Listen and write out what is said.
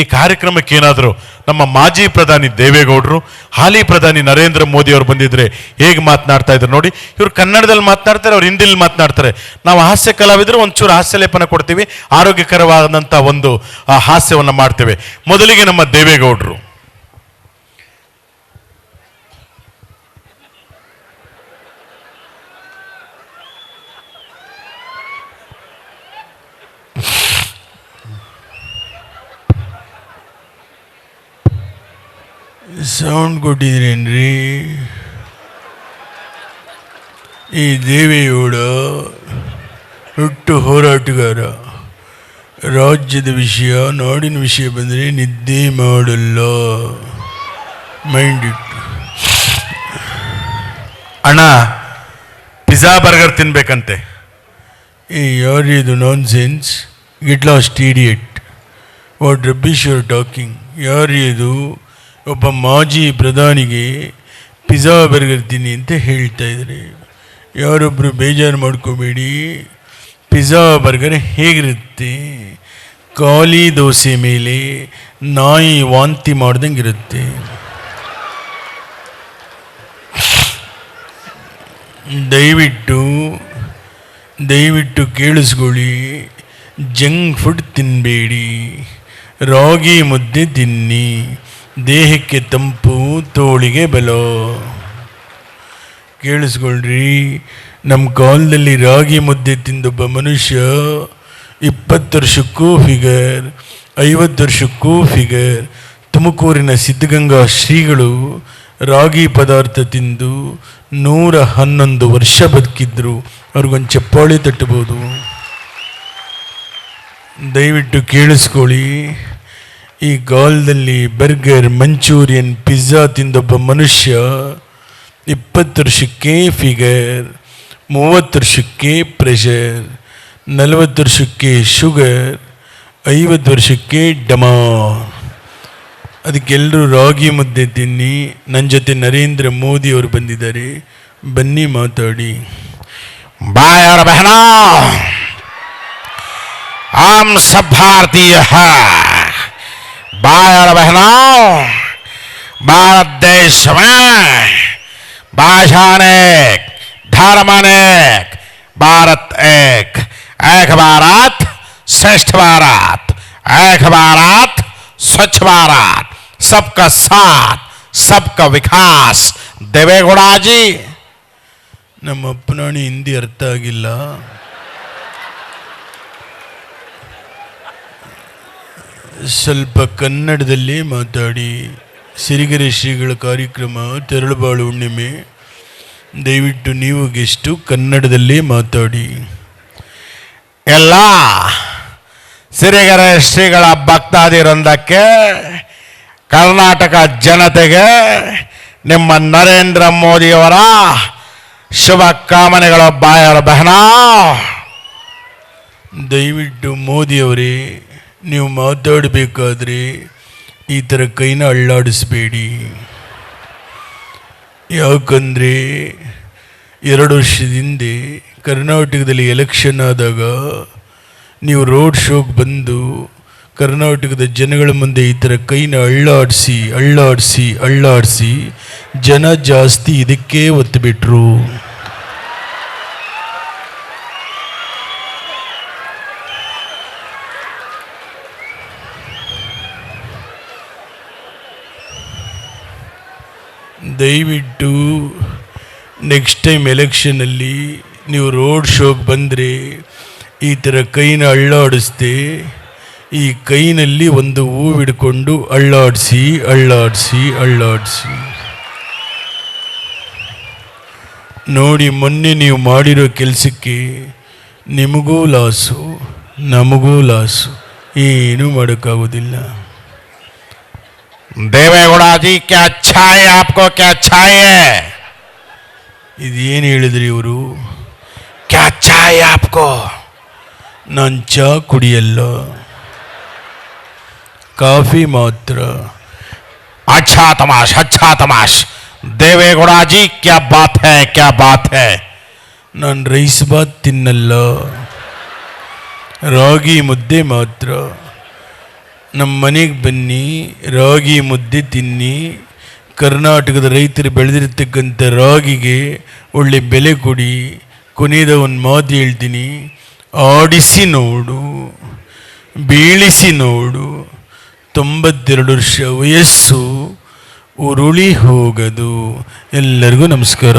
ಈ ಕಾರ್ಯಕ್ರಮಕ್ಕೆ ಏನಾದರೂ ನಮ್ಮ ಮಾಜಿ ಪ್ರಧಾನಿ ದೇವೇಗೌಡರು, ಹಾಲಿ ಪ್ರಧಾನಿ ನರೇಂದ್ರ ಮೋದಿ ಅವರು ಬಂದಿದ್ರೆ ಹೇಗೆ ಮಾತನಾಡ್ತಾ ಇದ್ರು ನೋಡಿ, ಇವರು ಕನ್ನಡದಲ್ಲಿ ಮಾತನಾಡ್ತಾರೆ, ಅವ್ರು ಹಿಂದಿಲಿ ಮಾತನಾಡ್ತಾರೆ. ನಾವು ಹಾಸ್ಯ ಕಲಾವಿದರು ಒಂಚೂರು ಹಾಸ್ಯ ಲೇಪನ ಕೊಡ್ತೀವಿ ಆರೋಗ್ಯಕರವಾದಂಥ ಒಂದು ಹಾಸ್ಯವನ್ನು ಮಾಡ್ತೇವೆ. ಮೊದಲಿಗೆ ನಮ್ಮ ದೇವೇಗೌಡರು. ಸೌಂಡ್ ಕೊಟ್ಟಿದ್ರೇನ್ರಿ ಈ ದೇವೇಗೌಡ ಹುಟ್ಟು ಹೋರಾಟಗಾರ. ರಾಜ್ಯದ ವಿಷಯ ನಾಡಿನ ವಿಷಯ ಬಂದರೆ ನಿದ್ದೆ ಮಾಡಲ್ಲ. ಮೈಂಡ್ ಇಟ್ಟು ಅಣ್ಣ ಪಿಜ್ಜಾ ಬರ್ಗರ್ ತಿನ್ಬೇಕಂತೆ. ಏ ಇದು nonsense get lost idiot what rubbish your talking ಯಾರಿದು ಒಬ್ಬ ಮಾಜಿ ಪ್ರಧಾನಿಗೆ ಪಿಜ್ಜಾ ಬರ್ಗರ್ ತಿನ್ನಿ ಅಂತ ಹೇಳ್ತಾ ಇದ್ದಾರೆ. ಯಾರೊಬ್ಬರು ಬೇಜಾರು ಮಾಡ್ಕೋಬೇಡಿ. ಪಿಜ್ಜಾ ಬರ್ಗರ್ ಹೇಗಿರುತ್ತೆ? ಖಾಲಿ ದೋಸೆ ಮೇಲೆ ನಾಯಿ ವಾಂತಿ ಮಾಡ್ದಂಗೆ ಇರುತ್ತೆ. ದಯವಿಟ್ಟು ದಯವಿಟ್ಟು ಕೇಳಿಸ್ಕೊಳ್ಳಿ. ಜಂಕ್ ಫುಡ್ ತಿನ್ನಬೇಡಿ ರಾಗಿ ಮುದ್ದೆ ತಿನ್ನಿ. ದೇಹಕ್ಕೆ ತಂಪು, ತೋಳಿಗೆ ಬಲೋ. ಕೇಳಿಸ್ಕೊಳ್ರಿ ನಮ್ಮ ಕಾಲದಲ್ಲಿ ರಾಗಿ ಮುದ್ದೆ ತಿಂದೊಬ್ಬ ಮನುಷ್ಯ ಇಪ್ಪತ್ತು ವರ್ಷಕ್ಕೂ ಫಿಗರ್, ಐವತ್ತು ವರ್ಷಕ್ಕೂ ಫಿಗರ್. ತುಮಕೂರಿನ ಸಿದ್ಧಗಂಗಾ ಶ್ರೀಗಳು ರಾಗಿ ಪದಾರ್ಥ ತಿಂದು ನೂರ ಹನ್ನೊಂದು ವರ್ಷ ಬದುಕಿದ್ರು. ಅವ್ರಿಗೊಂದು ಚಪ್ಪಾಳಿ ತಟ್ಟಬೋದು. ದಯವಿಟ್ಟು ಕೇಳಿಸ್ಕೊಳ್ಳಿ. ಈ ಗಾಲದಲ್ಲಿ ಬರ್ಗರ್, ಮಂಚೂರಿಯನ್, ಪಿಜ್ಜಾ ತಿಂದೊಬ್ಬ ಮನುಷ್ಯ ಇಪ್ಪತ್ತು ವರ್ಷಕ್ಕೆ ಫಿಗರ್, ಮೂವತ್ತು ವರ್ಷಕ್ಕೆ ಪ್ರೆಷರ್, ನಲವತ್ತು ವರ್ಷಕ್ಕೆ ಶುಗರ್, ಐವತ್ತು ವರ್ಷಕ್ಕೆ ಡಮಾ. ಅದಕ್ಕೆಲ್ಲರೂ ರಾಗಿ ಮುದ್ದೆ ತಿನ್ನಿ. ನನ್ನ ಜೊತೆ ನರೇಂದ್ರ ಮೋದಿ ಅವರು ಬಂದಿದ್ದಾರೆ. ಬನ್ನಿ ಮಾತಾಡಿ. ಬಾಯ್ ಅವರ ಬಹನ. ಆಮ್ ಸಬ್ ಭಾರತೀಯ भाई और बहनों भारत देश में भाषा अनेक धर्म अनेक भारत एक एक भारत श्रेष्ठ भारत एक भारत स्वच्छ भारत सबका साथ सबका विकास देवेगौड़ा जी ನಮ್ಮ ಅಪ್ಪನಾಣಿ ಹಿಂದಿ ಅರ್ಥ ಆಗಿಲ್ಲ ಸ್ವಲ್ಪ ಕನ್ನಡದಲ್ಲಿ ಮಾತಾಡಿ. ಸಿರಿಗೆರೆ ಶ್ರೀಗಳ ಕಾರ್ಯಕ್ರಮ, ತೆರಳುಬಾಳು ಹುಣ್ಣಿಮೆ. ದಯವಿಟ್ಟು ನೀವು ಗೆಸ್ಟು ಕನ್ನಡದಲ್ಲಿ ಮಾತಾಡಿ. ಎಲ್ಲ ಸಿರಿಗೆರೆ ಶ್ರೀಗಳ ಭಕ್ತಾದಿರೊಂದಕ್ಕೆ ಕರ್ನಾಟಕ ಜನತೆಗೆ, ನಿಮ್ಮ ನರೇಂದ್ರ ಮೋದಿಯವರ ಶುಭ ಕಾಮನೆಗಳ ಬಾಯರ. ಬಹನ. ದಯವಿಟ್ಟು ಮೋದಿಯವರೇ ನೀವು ಮಾತಾಡಬೇಕಾದ್ರೆ ಈ ಥರ ಕೈನ ಅಳ್ಳಾಡಿಸ್ಬೇಡಿ. ಯಾಕಂದರೆ ಎರಡು ವರ್ಷದ ಹಿಂದೆ ಕರ್ನಾಟಕದಲ್ಲಿ ಎಲೆಕ್ಷನ್ ಆದಾಗ ನೀವು ರೋಡ್ ಶೋಗೆ ಬಂದು ಕರ್ನಾಟಕದ ಜನಗಳ ಮುಂದೆ ಈ ಥರ ಕೈನ ಅಳ್ಳಾಡಿಸಿ ಅಳ್ಳಾಡಿಸಿ ಅಳ್ಳಾಡಿಸಿ ಜನ ಜಾಸ್ತಿ ಇದಕ್ಕೆ ಒತ್ತು ಬಿಟ್ರು. ದಯವಿಟ್ಟು ನೆಕ್ಸ್ಟ್ ಟೈಮ್ ಎಲೆಕ್ಷನಲ್ಲಿ ನೀವು ರೋಡ್ ಶೋಗೆ ಬಂದರೆ ಈ ಥರ ಕೈನ ಅಳ್ಳಾಡಿಸ್ದೆ, ಈ ಕೈನಲ್ಲಿ ಒಂದು ಹೂವಿಡ್ಕೊಂಡು ಅಳ್ಳಾಡಿಸಿ ಅಳ್ಳಾಡಿಸಿ ಅಳ್ಳಾಡಿಸಿ. ನೋಡಿ ಮೊನ್ನೆ ನೀವು ಮಾಡಿರೋ ಕೆಲಸಕ್ಕೆ ನಿಮಗೂ ಲಾಸು, ನಮಗೂ ಲಾಸು, ಏನೂ ಮಾಡೋಕ್ಕಾಗೋದಿಲ್ಲ. देवेगौड़ा जी क्या चाहिए आपको क्या चाहिए ಇದೇನು ಹೇಳಿದ್ರಿ ಇವರು क्या चाहिए आपको ನಾನು ಚಹಾ ಕುಡಿಯಲ್ಲ ಕಾಫಿ ಮಾತ್ರ अच्छा तमाश अच्छा तमाश देवेगौड़ा जी क्या बात है क्या बात है ನಾನು ರೈಸ್ ಬಾತ್ ತಿನ್ನಲ್ಲ ರಾಗಿ ಮುದ್ದೆ ಮಾತ್ರ ನಮ್ಮ ಮನೆಗೆ ಬನ್ನಿ, ರಾಗಿ ಮುದ್ದೆ ತಿನ್ನಿ, ಕರ್ನಾಟಕದ ರೈತರು ಬೆಳೆದಿರ್ತಕ್ಕಂಥ ರಾಗಿಗೆ ಒಳ್ಳೆ ಬೆಲೆ ಕೊಡಿ, ಕೊನೆಯದ ಒಂದು ಮಾತು ಹೇಳ್ತೀನಿ. ಆಡಿಸಿ ನೋಡು, ಬೀಳಿಸಿ ನೋಡು, ತೊಂಬತ್ತೆರಡು ವರ್ಷ ವಯಸ್ಸು, ಉರುಳಿ ಹೋಗದು. ಎಲ್ಲರಿಗೂ ನಮಸ್ಕಾರ.